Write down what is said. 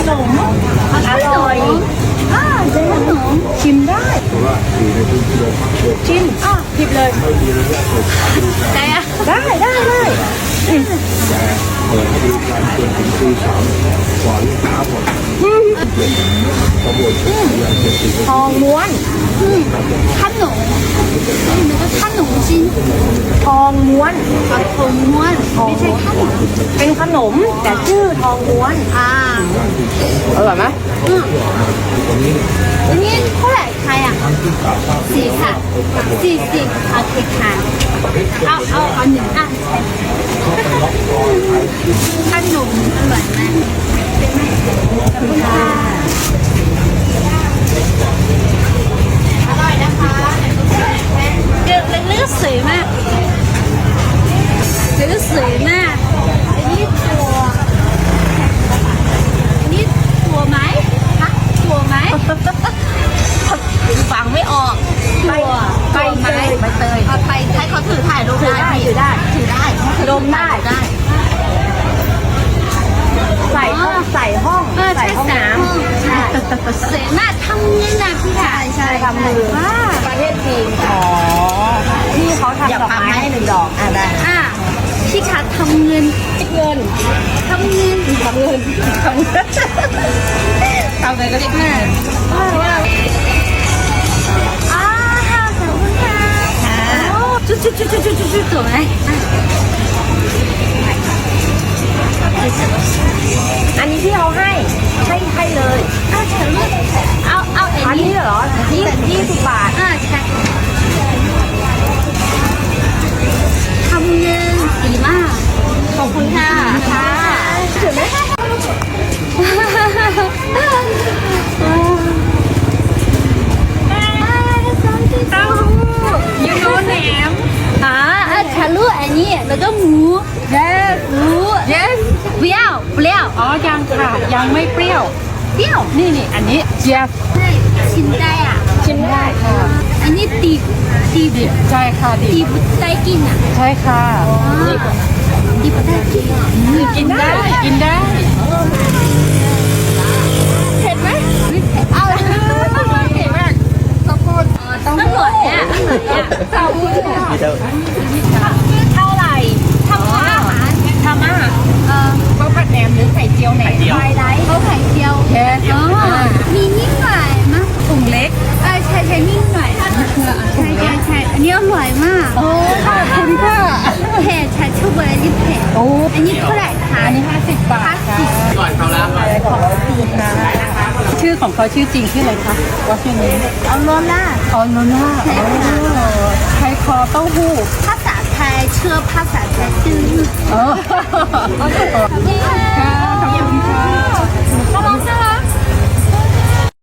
ขนมอร่อยอ่าเจอขนมชิมได้ชิมอะหยิบเลยได้อะได้ได้ได้เปิดบริการจนถึงตีสามกว่าลูกค้มดตวจชุาเสทองม้วนขนม ทองม้วน啊ทองม้วนไม่ใช่ขนมเป็นขนมแต่ชื่อทองม้วนอ่าอร่อยไหมอืมอันนี้เท่าไหร่ขายอะสี่ค่ะสี่สิบโอเคค่ะเอาเอาเอาหนึ่งอัน สวยมาก อันนี้ตัวอันนี้ตัวไหมฮะตัวไหมฟังไม่ออกตัวใบเตยใบเตยเอาไปให้เขาถือถ่ายรูปถือได้ถือได้ถือได้ดมได้ได้ ใส่ห้องใส่ห้องเออใส่ใช่ห้องสามน้ำใช่สวยมากทำเงินนะพี่ค่ะใช่ทำมือ ทำเงินเงินทำเงินทำเงินทำเงินทำเงิ นี้แล้วก็หมู yes หมู yes 不要不要 อ๋อยังค่ะ ยังไม่เปรี้ยว เปรี้ยว นี่นี่อันนี้ yes ใช่ชิมได้อ่ะ ชิมได้ค่ะ อันนี้ตีตีตี ใช่ค่ะดี บุได้กินอ่ะ ใช่ค่ะ ตีบุได้กิน กินได้ กินได้ เผ็ดไหมเอาเลยเผ็ดมากขอบคุณต้องหน่อยอ่ะขอบคุณค่ะ เ นมหรือไข่เจียวไหนไข่ไดเขาไข่เจียวแค่อ๋อมีนิดหน่อยมั้ยถุงเล็กเออใช่ใช่นิดหน่อยใช่ใช่ใช่อันนี้อร่อยมากโอ้ขอบคุณค่ะเผ็ดฉันชอบอันนี้เผ็ดโอ้อันนี้เท่าไหร่คะอันนี้ห้าสิบบาทค่ะก่อนเขารับขอบคุณนะชื่อของเขาชื่อจริงชื่ออะไรคะว่าชื่อนี้เอาโลล่าออโนล่าไข่คอเต้าหู้ภาษาไทยชื่อภาษาไทยชื่อเออนี่ค่ะ